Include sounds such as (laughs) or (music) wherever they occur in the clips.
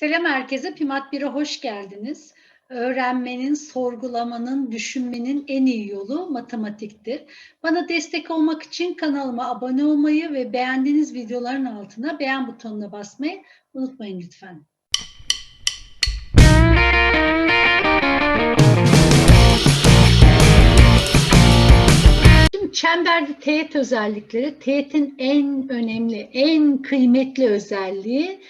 Selam herkese. Pimat 1'e hoş geldiniz. Öğrenmenin, sorgulamanın, düşünmenin en iyi yolu matematiktir. Bana destek olmak için kanalıma abone olmayı ve beğendiğiniz videoların altına beğen butonuna basmayı unutmayın lütfen. Çemberde teğet özellikleri, teğetin en önemli, en kıymetli özelliği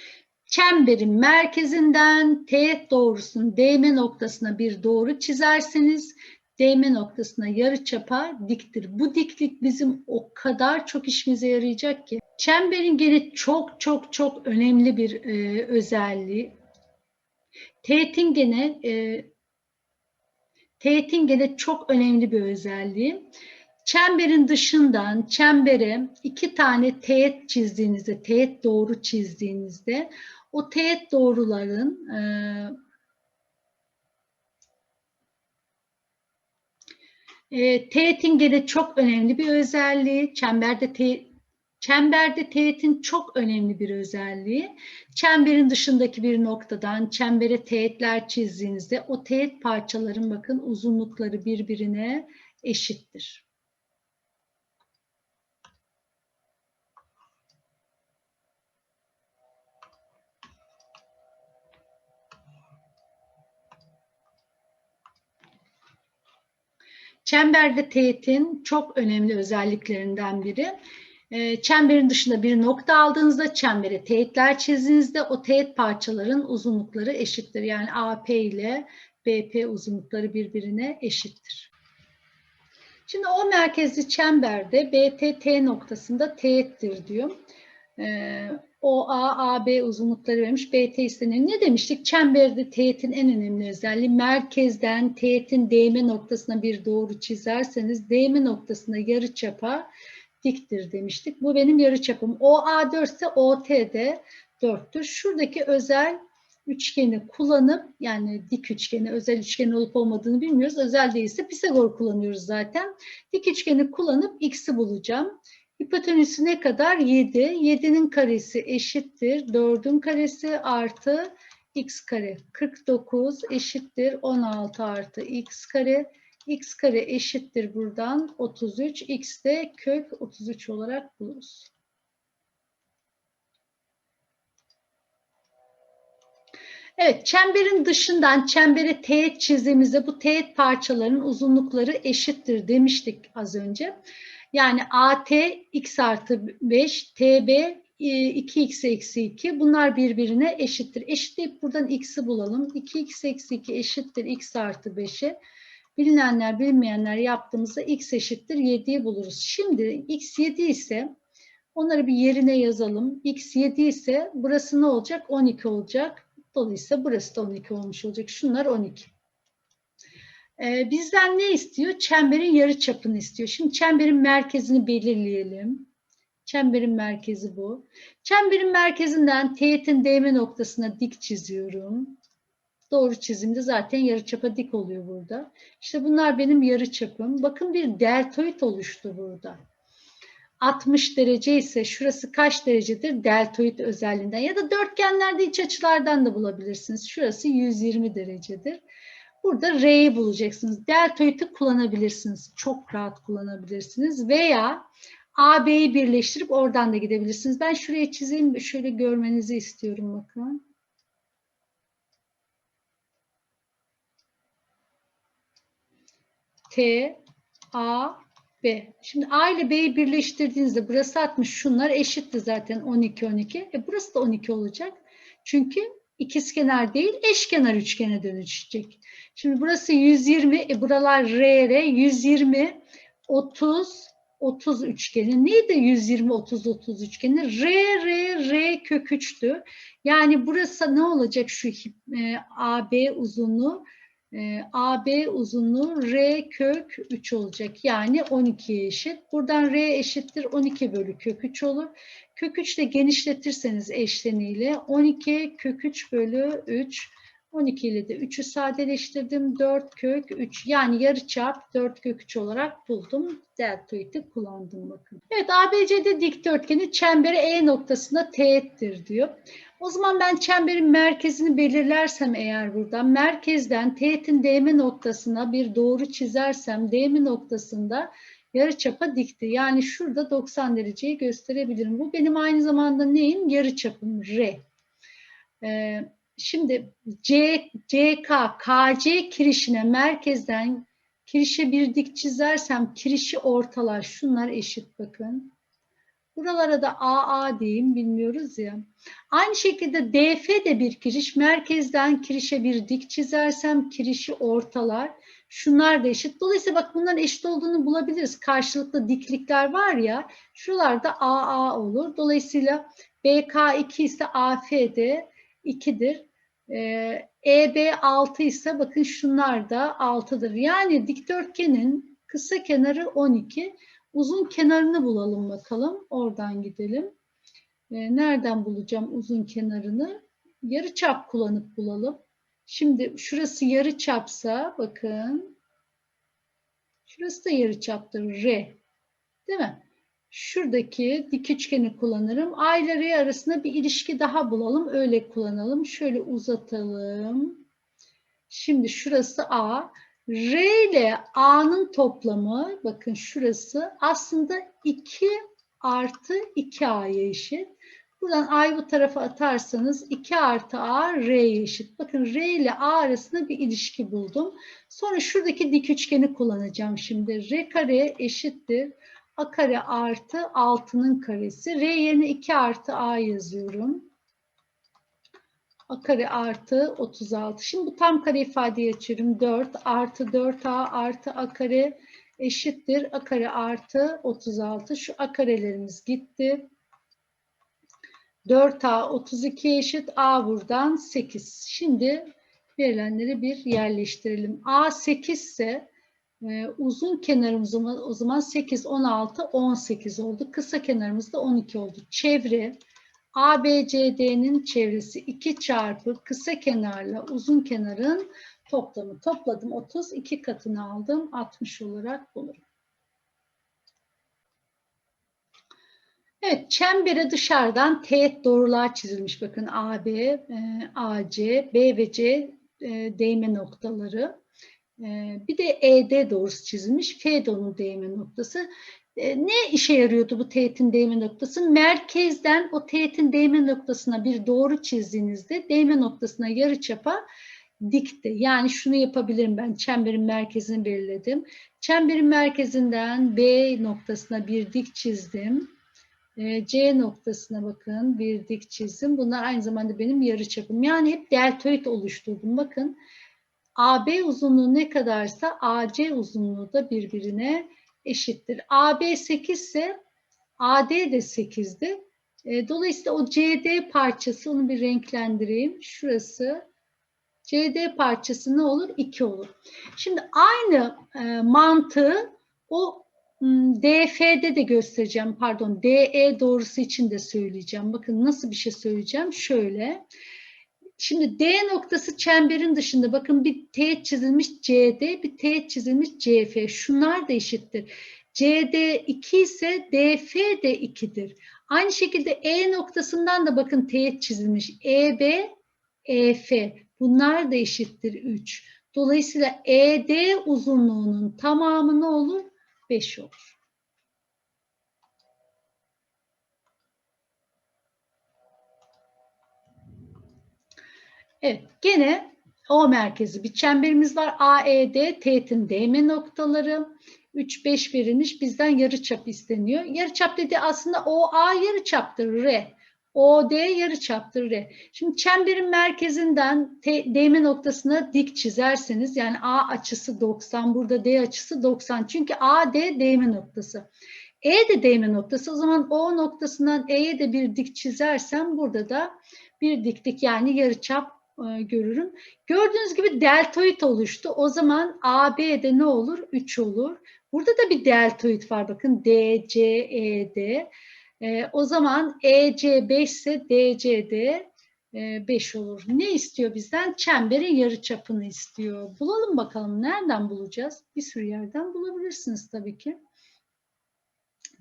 çemberin merkezinden teğet doğrusunun değme noktasına bir doğru çizerseniz değme noktasına yarı çapa diktir. Bu diklik bizim o kadar çok işimize yarayacak ki. Çemberin gene çok çok çok önemli bir e, özelliği. Teğetin gene e, teğetin gene çok önemli bir özelliği. Çemberin dışından çembere iki tane teğet çizdiğinizde, teğet doğru çizdiğinizde o teğet doğruların e, e, teğetin gene çok önemli bir özelliği. Çemberde te, çemberde teğetin çok önemli bir özelliği. Çemberin dışındaki bir noktadan çembere teğetler çizdiğinizde o teğet parçaların bakın uzunlukları birbirine eşittir. Çemberde teğetin çok önemli özelliklerinden biri. Ee, çemberin dışında bir nokta aldığınızda çembere teğetler çizdiğinizde o teğet parçaların uzunlukları eşittir. Yani AP ile BP uzunlukları birbirine eşittir. Şimdi o merkezli çemberde BTT noktasında teğettir diyor. OA, AB uzunlukları vermiş. BT istenen ne demiştik? Çemberde teğetin en önemli özelliği merkezden teğetin değme noktasına bir doğru çizerseniz değme noktasına yarı çapa diktir demiştik. Bu benim yarı çapım. OA 4 ise OT de 4'tür. Şuradaki özel üçgeni kullanıp yani dik üçgeni özel üçgen olup olmadığını bilmiyoruz. Özel değilse Pisagor kullanıyoruz zaten. Dik üçgeni kullanıp x'i bulacağım. Hipotenüsü ne kadar? 7. 7'nin karesi eşittir. 4'ün karesi artı x kare. 49 eşittir. 16 artı x kare. x kare eşittir buradan 33. x de kök 33 olarak buluruz. Evet, çemberin dışından çembere teğet çizdiğimizde bu teğet parçalarının uzunlukları eşittir demiştik az önce. Yani AT x artı 5, TB 2x eksi 2 bunlar birbirine eşittir. Eşitleyip buradan x'i bulalım. 2x eksi 2 eşittir x artı 5'e. Bilinenler bilinmeyenler yaptığımızda x eşittir 7'yi buluruz. Şimdi x 7 ise onları bir yerine yazalım. x 7 ise burası ne olacak? 12 olacak. Dolayısıyla burası da 12 olmuş olacak. Şunlar 12. Ee, bizden ne istiyor? Çemberin yarı çapını istiyor. Şimdi çemberin merkezini belirleyelim. Çemberin merkezi bu. Çemberin merkezinden teğetin değme noktasına dik çiziyorum. Doğru çizimde zaten yarı çapa dik oluyor burada. İşte bunlar benim yarı çapım. Bakın bir deltoid oluştu burada. 60 derece ise şurası kaç derecedir? Deltoid özelliğinden ya da dörtgenlerde iç açılardan da bulabilirsiniz. Şurası 120 derecedir. Burada R'yi bulacaksınız. Deltoid'i kullanabilirsiniz. Çok rahat kullanabilirsiniz. Veya AB'yi birleştirip oradan da gidebilirsiniz. Ben şuraya çizeyim. Şöyle görmenizi istiyorum bakın. T, A, B. Şimdi A ile B'yi birleştirdiğinizde burası 60. Şunlar eşitti zaten 12, 12. E burası da 12 olacak. Çünkü ikizkenar değil eşkenar üçgene dönüşecek. Şimdi burası 120, e buralar R, R, 120, 30, 30 üçgeni. Neydi 120, 30, 30 üçgeni? R, R, R kök 3'tü. Yani burası ne olacak şu e, AB uzunluğu? E, AB uzunluğu R kök 3 olacak. Yani 12'ye eşit. Buradan R eşittir 12 bölü kök 3 olur. Kök 3 ile genişletirseniz eşleniyle 12 kök 3 bölü 3 12 ile de 3'ü sadeleştirdim. 4 kök 3 yani yarı çap 4 kök 3 olarak buldum. Deltoid'i kullandım bakın. Evet ABCD dikdörtgeni çemberi E noktasında teğettir diyor. O zaman ben çemberin merkezini belirlersem eğer buradan merkezden teğetin değme noktasına bir doğru çizersem değme noktasında yarıçapa dikti. Yani şurada 90 dereceyi gösterebilirim. Bu benim aynı zamanda neyim? Yarıçapım R. Ee, şimdi C, CK, KC kirişine merkezden kirişe bir dik çizersem kirişi ortalar. Şunlar eşit bakın. Buralara da AA diyeyim bilmiyoruz ya. Aynı şekilde DF de bir kiriş. Merkezden kirişe bir dik çizersem kirişi ortalar. Şunlar da eşit. Dolayısıyla bak bunların eşit olduğunu bulabiliriz. Karşılıklı diklikler var ya. Şuralarda AA olur. Dolayısıyla BK2 ise AF de 2'dir. Ee, EB 6 ise bakın şunlar da 6'dır. Yani dikdörtgenin kısa kenarı 12. Uzun kenarını bulalım bakalım. Oradan gidelim. Ee, nereden bulacağım uzun kenarını? Yarı çap kullanıp bulalım. Şimdi şurası yarı çapsa bakın. Şurası da yarı çaptır. R. Değil mi? Şuradaki dik üçgeni kullanırım. A ile R arasında bir ilişki daha bulalım. Öyle kullanalım. Şöyle uzatalım. Şimdi şurası A. R ile A'nın toplamı bakın şurası aslında 2 artı 2A'ya eşit. Buradan A'yı bu tarafa atarsanız 2 artı A R'ye eşit. Bakın R ile A arasında bir ilişki buldum. Sonra şuradaki dik üçgeni kullanacağım şimdi. R kare eşittir. A kare artı 6'nın karesi. R yerine 2 artı A yazıyorum. A kare artı 36. Şimdi bu tam kare ifadeyi açıyorum. 4 artı 4A artı A kare eşittir. A kare artı 36. Şu A karelerimiz gitti. 4A 32 eşit. A buradan 8. Şimdi verilenleri bir yerleştirelim. A 8 ise e, uzun kenarımız o zaman 8, 16, 18 oldu. Kısa kenarımız da 12 oldu. Çevre ABCD'nin çevresi 2 çarpı kısa kenarla uzun kenarın toplamı. Topladım 30, 2 katını aldım. 60 olarak bulurum. Evet, çembere dışarıdan teğet doğrular çizilmiş. Bakın AB, e, AC, B ve C e, değme noktaları. E, bir de ED doğrusu çizilmiş. F de onun değme noktası. E, ne işe yarıyordu bu teğetin değme noktası? Merkezden o teğetin değme noktasına bir doğru çizdiğinizde değme noktasına yarıçapa dikti. Yani şunu yapabilirim ben çemberin merkezini belirledim. Çemberin merkezinden B noktasına bir dik çizdim. E, C noktasına bakın bir dik çizdim. Bunlar aynı zamanda benim yarıçapım. Yani hep deltoid oluşturdum. Bakın AB uzunluğu ne kadarsa AC uzunluğu da birbirine eşittir. AB 8 ise AD de 8'di. E, dolayısıyla o CD parçası onu bir renklendireyim. Şurası CD parçası ne olur? 2 olur. Şimdi aynı e, mantığı o DF'de de göstereceğim. Pardon DE doğrusu için de söyleyeceğim. Bakın nasıl bir şey söyleyeceğim. Şöyle. Şimdi D noktası çemberin dışında bakın bir teğet çizilmiş CD, bir teğet çizilmiş CF. Şunlar da eşittir. CD 2 ise DF de 2'dir. Aynı şekilde E noktasından da bakın teğet çizilmiş. EB, EF. Bunlar da eşittir 3. Dolayısıyla ED uzunluğunun tamamı ne olur? 5 olur. Evet, gene O merkezi bir çemberimiz var. AED, teğetin değme noktaları. 3, 5 verilmiş. Bizden yarıçap isteniyor. Yarıçap dedi aslında OA yarıçaptır R. OD yarıçaptır R. Şimdi çemberin merkezinden değme noktasına dik çizerseniz yani A açısı 90, burada D açısı 90. Çünkü AD değme noktası. E de değme noktası. O zaman O noktasından E'ye de bir dik çizersem burada da bir diklik yani yarıçap e, görürüm. Gördüğünüz gibi deltoid oluştu. O zaman AB'de ne olur? 3 olur. Burada da bir deltoid var. Bakın DCED. E, o zaman EC 5 ise DC'de 5 olur. Ne istiyor bizden? Çemberin yarıçapını istiyor. Bulalım bakalım. Nereden bulacağız? Bir sürü yerden bulabilirsiniz tabii ki.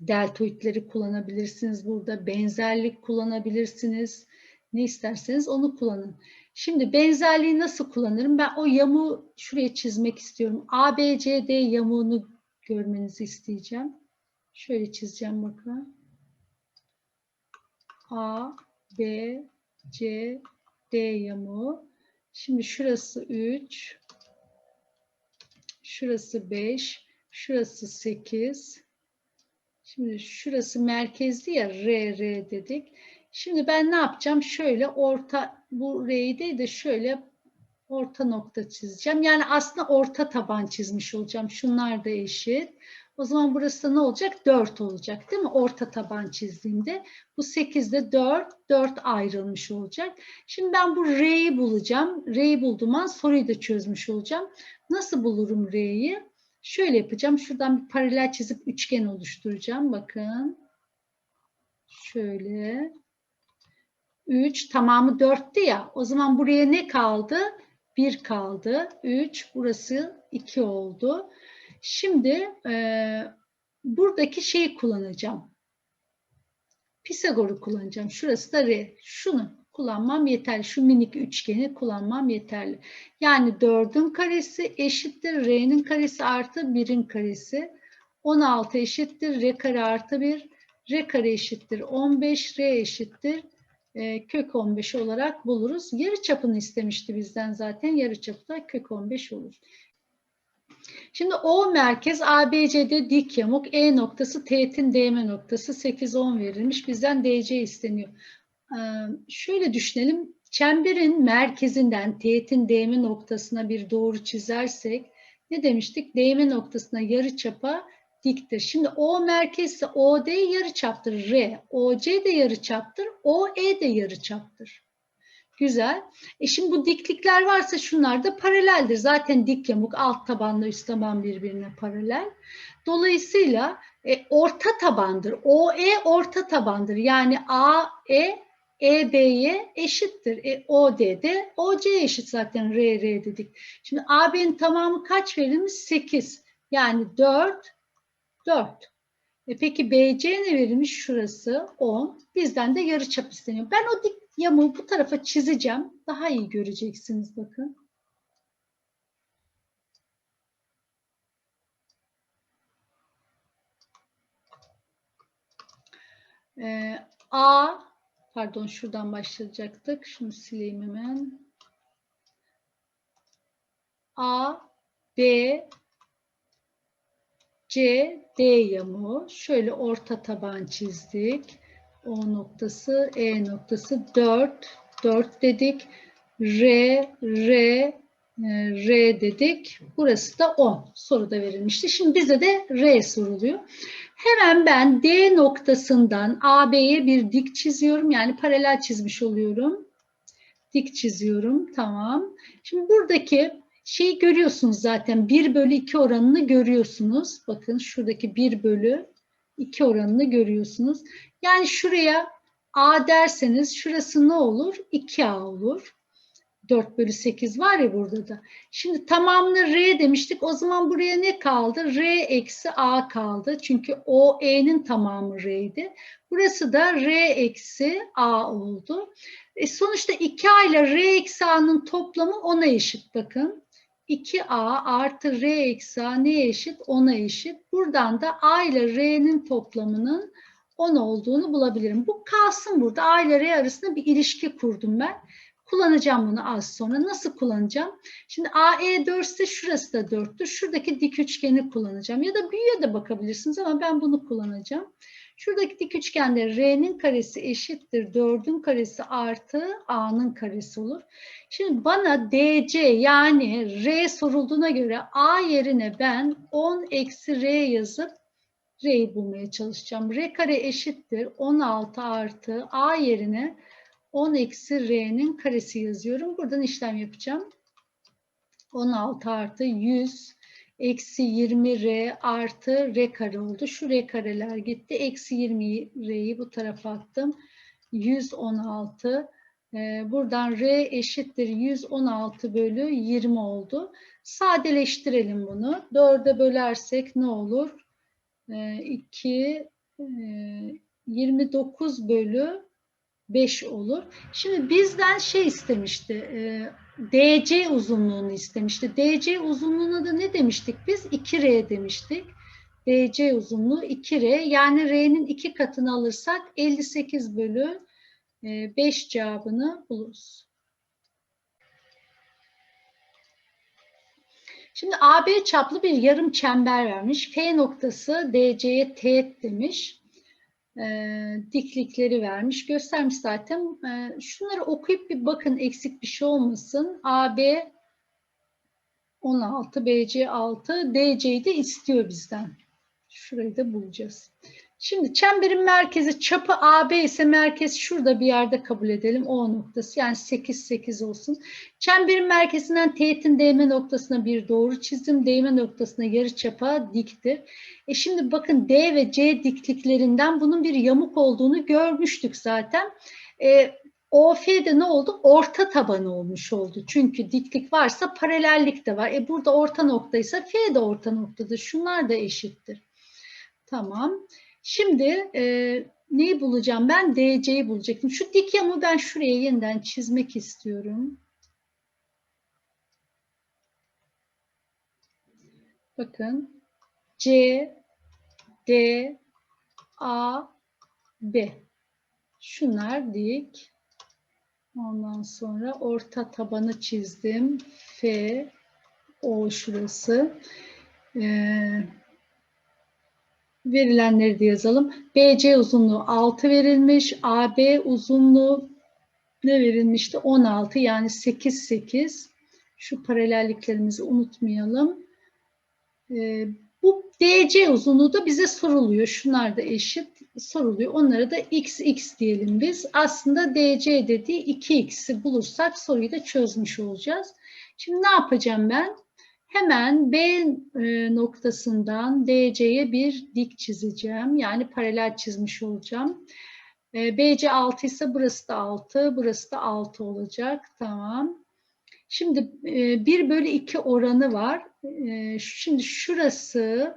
Deltoidleri kullanabilirsiniz burada. Benzerlik kullanabilirsiniz Ne isterseniz onu kullanın. Şimdi benzerliği nasıl kullanırım? Ben o yamuğu şuraya çizmek istiyorum. ABCD yamuğunu görmenizi isteyeceğim. Şöyle çizeceğim bakın. A, B, C, D yamuğu. Şimdi şurası 3, şurası 5, şurası 8. Şimdi şurası merkezli ya R, R dedik. Şimdi ben ne yapacağım? Şöyle orta, bu R'yi değil de şöyle orta nokta çizeceğim. Yani aslında orta taban çizmiş olacağım. Şunlar da eşit. O zaman burası ne olacak? 4 olacak değil mi? Orta taban çizdiğimde. Bu 8'de 4, 4 ayrılmış olacak. Şimdi ben bu R'yi bulacağım. R'yi bulduğum an soruyu da çözmüş olacağım. Nasıl bulurum R'yi? Şöyle yapacağım. Şuradan bir paralel çizip üçgen oluşturacağım. Bakın. Şöyle. 3 tamamı 4'tü ya. O zaman buraya ne kaldı? 1 kaldı. 3 burası 2 oldu. Şimdi e, buradaki şeyi kullanacağım. Pisagor'u kullanacağım. Şurası da R. Şunu kullanmam yeterli. Şu minik üçgeni kullanmam yeterli. Yani 4'ün karesi eşittir R'nin karesi artı 1'in karesi. 16 eşittir R kare artı 1. R kare eşittir 15. R eşittir e, kök 15 olarak buluruz. Yarı çapını istemişti bizden zaten. Yarı çapı da kök 15 olur. Şimdi O merkez ABC'de dik yamuk. E noktası teğetin DM noktası 8-10 verilmiş. Bizden DC isteniyor. Ee, şöyle düşünelim. Çemberin merkezinden teğetin DM noktasına bir doğru çizersek ne demiştik? DM noktasına yarı çapa diktir. Şimdi O merkezse OD yarı çaptır R. OC de yarı çaptır. OE de yarı çaptır. Güzel. E şimdi bu diklikler varsa şunlar da paraleldir. Zaten dik yamuk alt tabanla üst taban birbirine paralel. Dolayısıyla e, orta tabandır. OE orta tabandır. Yani AE EB'ye eşittir. E, OD de OC eşit zaten R, R dedik. Şimdi AB'nin tamamı kaç verilmiş? 8. Yani 4, 4. E peki BC ne verilmiş? Şurası 10. Bizden de yarıçap isteniyor. Ben o dik yamuğu bu tarafa çizeceğim. Daha iyi göreceksiniz bakın. Ee, A pardon şuradan başlayacaktık. Şunu sileyim hemen. A B C D yamuğu. Şöyle orta taban çizdik. O noktası, E noktası 4, 4 dedik. R, R, e, R dedik. Burası da 10. Soruda verilmişti. Şimdi bize de R soruluyor. Hemen ben D noktasından AB'ye bir dik çiziyorum. Yani paralel çizmiş oluyorum. Dik çiziyorum. Tamam. Şimdi buradaki şeyi görüyorsunuz zaten. 1 bölü 2 oranını görüyorsunuz. Bakın şuradaki 1 bölü 2 oranını görüyorsunuz. Yani şuraya A derseniz şurası ne olur? 2A olur. 4 bölü 8 var ya burada da. Şimdi tamamını R demiştik. O zaman buraya ne kaldı? R eksi A kaldı. Çünkü o E'nin tamamı R'ydi. Burası da R eksi A oldu. E sonuçta 2A ile R eksi A'nın toplamı 10'a eşit bakın. 2A artı R eksi A neye eşit? 10'a eşit. Buradan da A ile R'nin toplamının 10 olduğunu bulabilirim. Bu kalsın burada. A ile R arasında bir ilişki kurdum ben. Kullanacağım bunu az sonra. Nasıl kullanacağım? Şimdi AE 4 ise şurası da 4'tür. Şuradaki dik üçgeni kullanacağım. Ya da büyüye de bakabilirsiniz ama ben bunu kullanacağım. Şuradaki dik üçgende R'nin karesi eşittir 4'ün karesi artı A'nın karesi olur. Şimdi bana DC yani R sorulduğuna göre A yerine ben 10 eksi R yazıp R'yi bulmaya çalışacağım. R kare eşittir 16 artı A yerine 10 eksi R'nin karesi yazıyorum. Buradan işlem yapacağım. 16 artı 100 eksi 20 R artı R kare oldu. Şu R kareler gitti. Eksi 20 R'yi bu tarafa attım. 116 ee, buradan R eşittir 116 bölü 20 oldu. Sadeleştirelim bunu. 4'e bölersek ne olur? 2 29 e, bölü 5 olur. Şimdi bizden şey istemişti. e, DC uzunluğunu istemişti. DC uzunluğuna da ne demiştik biz? 2R demiştik. DC uzunluğu 2R. Yani R'nin iki katını alırsak 58 bölü 5 cevabını buluruz. Şimdi AB çaplı bir yarım çember vermiş. F noktası DC'ye teğet demiş. E, diklikleri vermiş. Göstermiş zaten. E, şunları okuyup bir bakın eksik bir şey olmasın. AB 16, BC 6, DC'yi de istiyor bizden. Şurayı da bulacağız. Şimdi çemberin merkezi çapı AB ise merkez şurada bir yerde kabul edelim. O noktası yani 8 8 olsun. Çemberin merkezinden teğetin değme noktasına bir doğru çizdim. Değme noktasına yarı çapa diktir. E şimdi bakın D ve C dikliklerinden bunun bir yamuk olduğunu görmüştük zaten. E, OF'de ne oldu? Orta taban olmuş oldu. Çünkü diklik varsa paralellik de var. E burada orta noktaysa F de orta noktadır. Şunlar da eşittir. Tamam. Şimdi e, neyi bulacağım ben? DC'yi bulacaktım. Şu dik yamuğu ben şuraya yeniden çizmek istiyorum. Bakın. C, D, A, B. Şunlar dik. Ondan sonra orta tabanı çizdim. F, O şurası. Ee, verilenleri de yazalım. BC uzunluğu 6 verilmiş. AB uzunluğu ne verilmişti? 16 yani 8 8. Şu paralelliklerimizi unutmayalım. Ee, bu DC uzunluğu da bize soruluyor. Şunlar da eşit soruluyor. Onlara da x x diyelim biz. Aslında DC dediği 2x'i bulursak soruyu da çözmüş olacağız. Şimdi ne yapacağım ben? Hemen B e, noktasından DC'ye bir dik çizeceğim. Yani paralel çizmiş olacağım. E, BC 6 ise burası da 6, burası da 6 olacak. Tamam. Şimdi 1 e, bölü 2 oranı var. Şimdi şurası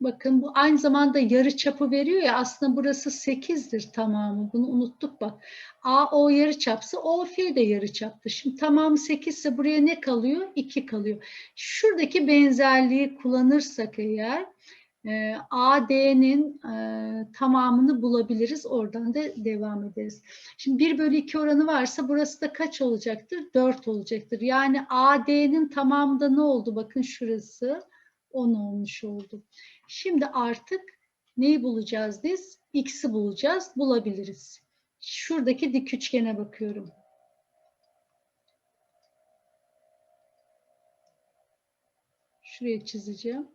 bakın bu aynı zamanda yarı çapı veriyor ya aslında burası 8'dir tamamı. Bunu unuttuk bak. AO yarı çapsa OF de yarı çaptı. Şimdi tamamı 8 ise buraya ne kalıyor? 2 kalıyor. Şuradaki benzerliği kullanırsak eğer e, AD'nin e, tamamını bulabiliriz. Oradan da devam ederiz. Şimdi 1 bölü 2 oranı varsa burası da kaç olacaktır? 4 olacaktır. Yani AD'nin tamamında ne oldu? Bakın şurası 10 olmuş oldu. Şimdi artık neyi bulacağız biz? X'i bulacağız. Bulabiliriz. Şuradaki dik üçgene bakıyorum. Şuraya çizeceğim.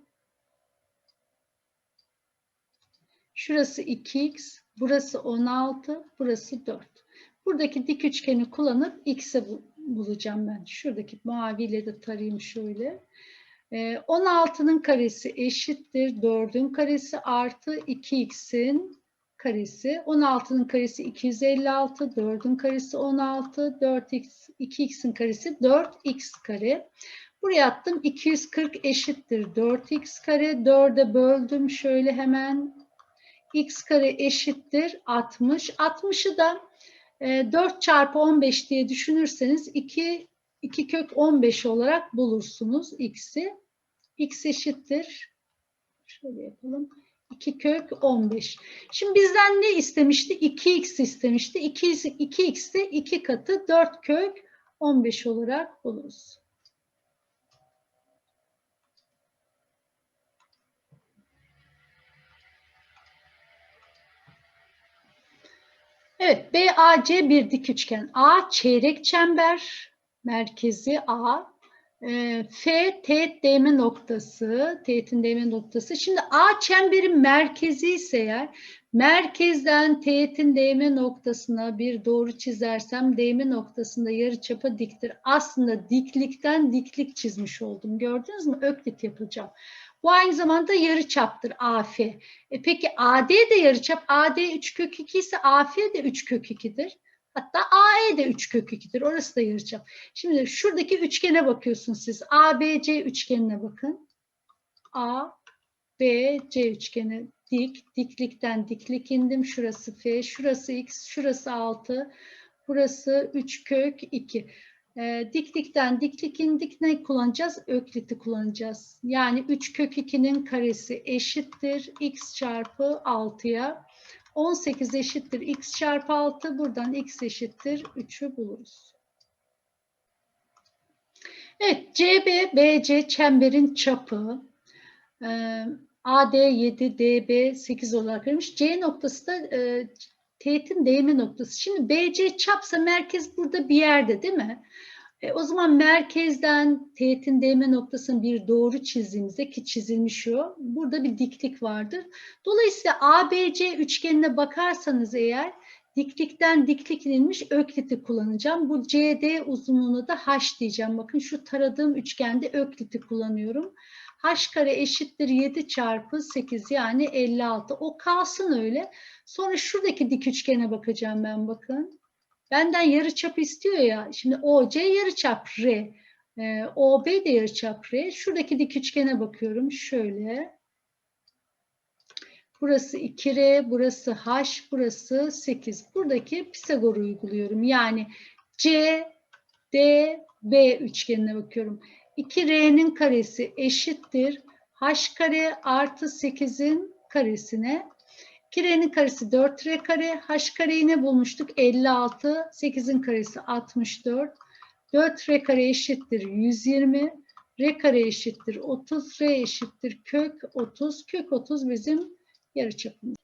Şurası 2x, burası 16, burası 4. Buradaki dik üçgeni kullanıp x'i bulacağım ben. Şuradaki maviyle de tarayayım şöyle. 16'nın ee, karesi eşittir 4'ün karesi artı 2x'in karesi. 16'nın karesi 256, 4'ün karesi 16, 4x, 2x'in karesi 4x kare. Buraya attım 240 eşittir 4x kare. 4'e böldüm şöyle hemen. x kare eşittir 60. 60'ı da 4 e, çarpı 15 diye düşünürseniz 2 2 kök 15 olarak bulursunuz x'i. x eşittir. Şöyle yapalım. 2 kök 15. Şimdi bizden ne istemişti? 2x istemişti. 2, 2x de 2 katı 4 kök 15 olarak buluruz. Evet, BAC bir dik üçgen. A çeyrek çember, merkezi A. E, F teğet değme noktası, teğetin değme noktası. Şimdi A çemberin merkezi ise eğer merkezden teğetin değme noktasına bir doğru çizersem değme noktasında yarıçapa diktir. Aslında diklikten diklik çizmiş oldum. Gördünüz mü? Öklit yapacağım. Bu aynı zamanda yarıçaptır AF. E peki AD de yarıçap. AD 3 kök 2 ise AF de 3 kök 2'dir. Hatta AE de 3 kök 2'dir. Orası da yarıçap. Şimdi şuradaki üçgene bakıyorsunuz siz. ABC üçgenine bakın. A, B, C üçgeni dik, diklikten diklik indim. Şurası f, şurası x, şurası 6, burası 3 kök 2. E, diklikten diklik indik ne kullanacağız? Öklit'i kullanacağız. Yani 3 kök 2'nin karesi eşittir x çarpı 6'ya. 18 eşittir x çarpı 6. Buradan x eşittir 3'ü buluruz. Evet, CB, BC çemberin çapı. AD 7, DB 8 olarak verilmiş. C noktası da e, teğetin değme noktası. Şimdi BC çapsa merkez burada bir yerde değil mi? E, o zaman merkezden teğetin değme noktasının bir doğru çizdiğimizde ki çizilmiş o. Burada bir diklik vardır. Dolayısıyla ABC üçgenine bakarsanız eğer diklikten diklik inilmiş ökliti kullanacağım. Bu CD uzunluğuna da H diyeceğim. Bakın şu taradığım üçgende ökliti kullanıyorum. H kare eşittir 7 çarpı 8 yani 56. O kalsın öyle. Sonra şuradaki dik üçgene bakacağım ben bakın. Benden yarıçap istiyor ya. Şimdi OC yarıçap R. Ee, OB de yarıçap R. Şuradaki dik üçgene bakıyorum. Şöyle. Burası 2R, burası H, burası 8. Buradaki Pisagor uyguluyorum. Yani C, D, B üçgenine bakıyorum. 2R'nin karesi eşittir. H kare artı 8'in karesine 2R'nin karesi 4R kare. H kareyi ne bulmuştuk? 56. 8'in karesi 64. 4R kare eşittir 120. R kare eşittir 30. R eşittir kök 30. Kök 30 bizim yarıçapımız.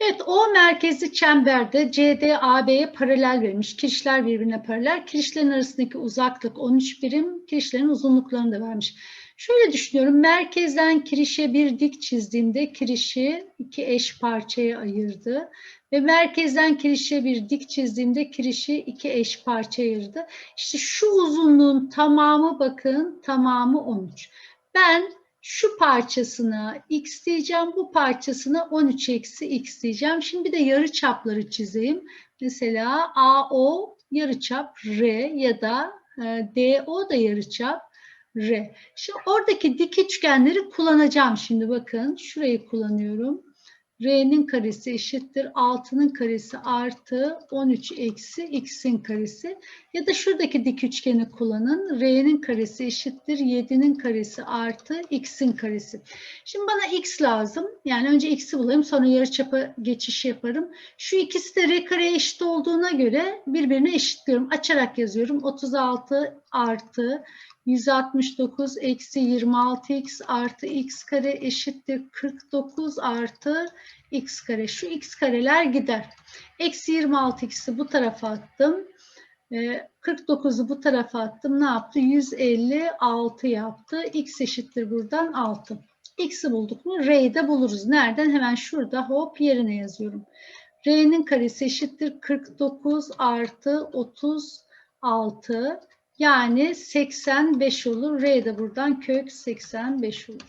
Evet, O merkezli çemberde CD AB'ye paralel verilmiş. Kirişler birbirine paralel. Kirişlerin arasındaki uzaklık 13 birim. Kirişlerin uzunluklarını da vermiş. Şöyle düşünüyorum. Merkezden kirişe bir dik çizdiğimde kirişi iki eş parçaya ayırdı. Ve merkezden kirişe bir dik çizdiğimde kirişi iki eş parçaya ayırdı. İşte şu uzunluğun tamamı bakın tamamı 13. Ben şu parçasına x diyeceğim, bu parçasına 13 eksi x diyeceğim. Şimdi bir de yarı çapları çizeyim. Mesela AO yarıçap R ya da e, DO da yarıçap R. Şimdi oradaki dik üçgenleri kullanacağım şimdi bakın. Şurayı kullanıyorum. R'nin karesi eşittir 6'nın karesi artı 13 eksi x'in karesi. Ya da şuradaki dik üçgeni kullanın. R'nin karesi eşittir 7'nin karesi artı x'in karesi. Şimdi bana x lazım. Yani önce x'i bulayım sonra yarıçapa geçiş yaparım. Şu ikisi de r kareye eşit olduğuna göre birbirine eşitliyorum. Açarak yazıyorum. 36 artı 169 eksi 26x artı x kare eşittir 49 artı x kare. Şu x kareler gider. Eksi 26x'i bu tarafa attım. 49'u ee, bu tarafa attım. Ne yaptı? 156 yaptı. x eşittir buradan 6. x'i bulduk mu? R'yi de buluruz. Nereden? Hemen şurada hop yerine yazıyorum. R'nin karesi eşittir 49 artı 36. Yani 85 olur. R de buradan kök 85 olur.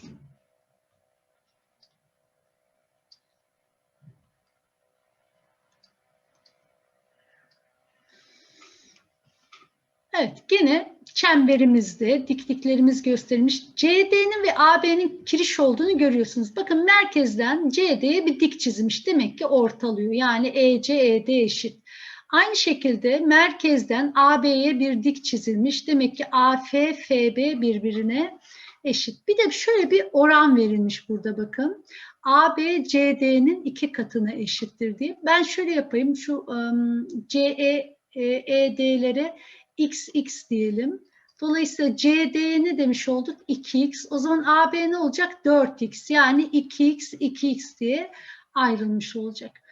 Evet, gene çemberimizde dikliklerimiz gösterilmiş. CD'nin ve AB'nin kiriş olduğunu görüyorsunuz. Bakın merkezden CD'ye bir dik çizmiş. Demek ki ortalıyor. Yani EC, ED eşit. Aynı şekilde merkezden AB'ye bir dik çizilmiş. Demek ki AF, FB birbirine eşit. Bir de şöyle bir oran verilmiş burada bakın. AB CD'nin iki katına eşittir diye. Ben şöyle yapayım. Şu um, CE, ED'lere x x diyelim. Dolayısıyla CD ne demiş olduk? 2x. O zaman AB ne olacak? 4x. Yani 2x, 2x diye ayrılmış olacak.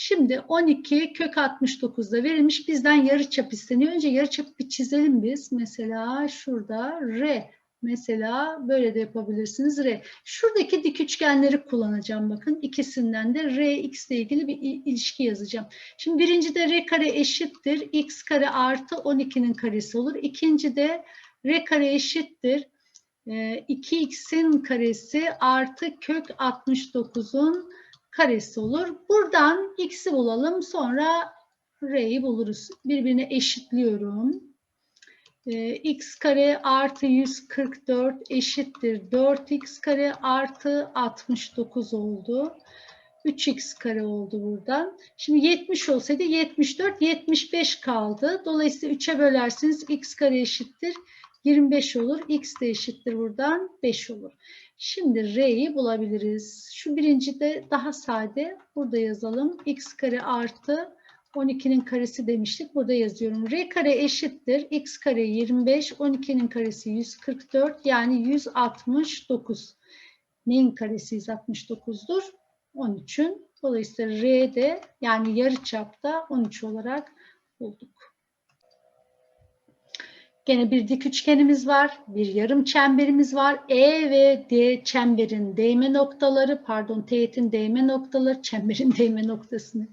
Şimdi 12 kök 69'da verilmiş. Bizden yarıçap isteniyor. Önce yarıçapı bir çizelim biz. Mesela şurada R. Mesela böyle de yapabilirsiniz R. Şuradaki dik üçgenleri kullanacağım bakın. İkisinden de R, X ile ilgili bir ilişki yazacağım. Şimdi birinci de R kare eşittir. X kare artı 12'nin karesi olur. İkinci de R kare eşittir. 2x'in e, karesi artı kök 69'un karesi olur. Buradan x'i bulalım sonra r'yi buluruz. Birbirine eşitliyorum. Ee, x kare artı 144 eşittir 4x kare artı 69 oldu. 3x kare oldu buradan. Şimdi 70 olsaydı 74, 75 kaldı. Dolayısıyla 3'e bölersiniz x kare eşittir 25 olur. x de eşittir buradan 5 olur. Şimdi r'yi bulabiliriz. Şu birinci de daha sade. Burada yazalım. x kare artı 12'nin karesi demiştik. Burada yazıyorum. R kare eşittir. X kare 25. 12'nin karesi 144. Yani 169. Neyin karesi 169'dur? 13'ün. Dolayısıyla R'de yani yarı çapta 13 olarak bulduk. Gene bir dik üçgenimiz var. Bir yarım çemberimiz var. E ve D çemberin değme noktaları, pardon teğetin değme noktaları, çemberin (laughs) değme noktasını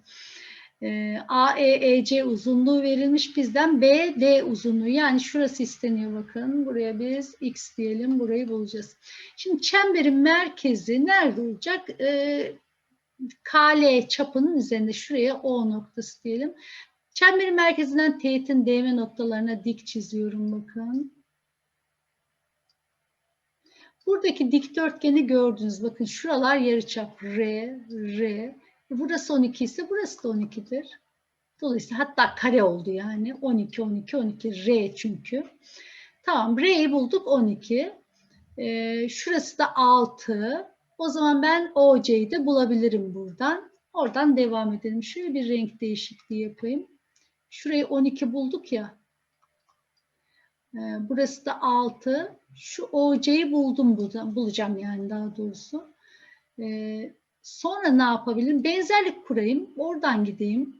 e, AEEC uzunluğu verilmiş bizden BD uzunluğu yani şurası isteniyor bakın buraya biz X diyelim burayı bulacağız. Şimdi çemberin merkezi nerede olacak? E, KL çapının üzerinde şuraya O noktası diyelim. Çemberin merkezinden teğetin değme noktalarına dik çiziyorum bakın. Buradaki dikdörtgeni gördünüz. Bakın şuralar yarıçap R, R. Burası 12 ise burası da 12'dir. Dolayısıyla hatta kare oldu yani. 12, 12, 12. R çünkü. Tamam R'yi bulduk 12. Ee, şurası da 6. O zaman ben OC'yi de bulabilirim buradan. Oradan devam edelim. Şöyle bir renk değişikliği yapayım. Şurayı 12 bulduk ya. Ee, burası da 6. Şu OC'yi buldum buradan. Bulacağım yani daha doğrusu. Ee, Sonra ne yapabilirim? Benzerlik kurayım. Oradan gideyim.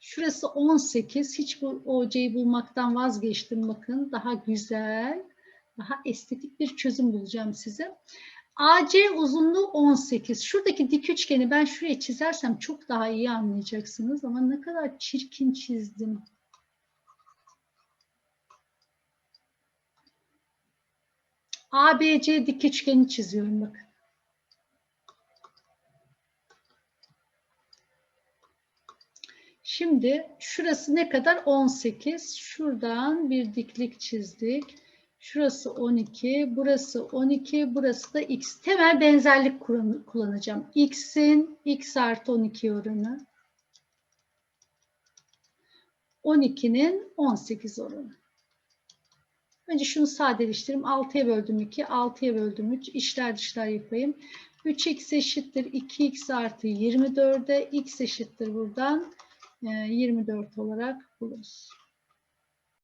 Şurası 18. Hiç bu OC'yi bulmaktan vazgeçtim. Bakın daha güzel, daha estetik bir çözüm bulacağım size. AC uzunluğu 18. Şuradaki dik üçgeni ben şuraya çizersem çok daha iyi anlayacaksınız. Ama ne kadar çirkin çizdim. ABC dik üçgeni çiziyorum bakın. Şimdi şurası ne kadar? 18. Şuradan bir diklik çizdik. Şurası 12, burası 12, burası da x. Temel benzerlik kullanacağım. x'in x artı 12 oranı. 12'nin 18 oranı. Önce şunu sadeleştireyim. 6'ya böldüm 2, 6'ya böldüm 3. İşler dışlar yapayım. 3x eşittir 2x artı 24'e x eşittir buradan 24 olarak buluruz.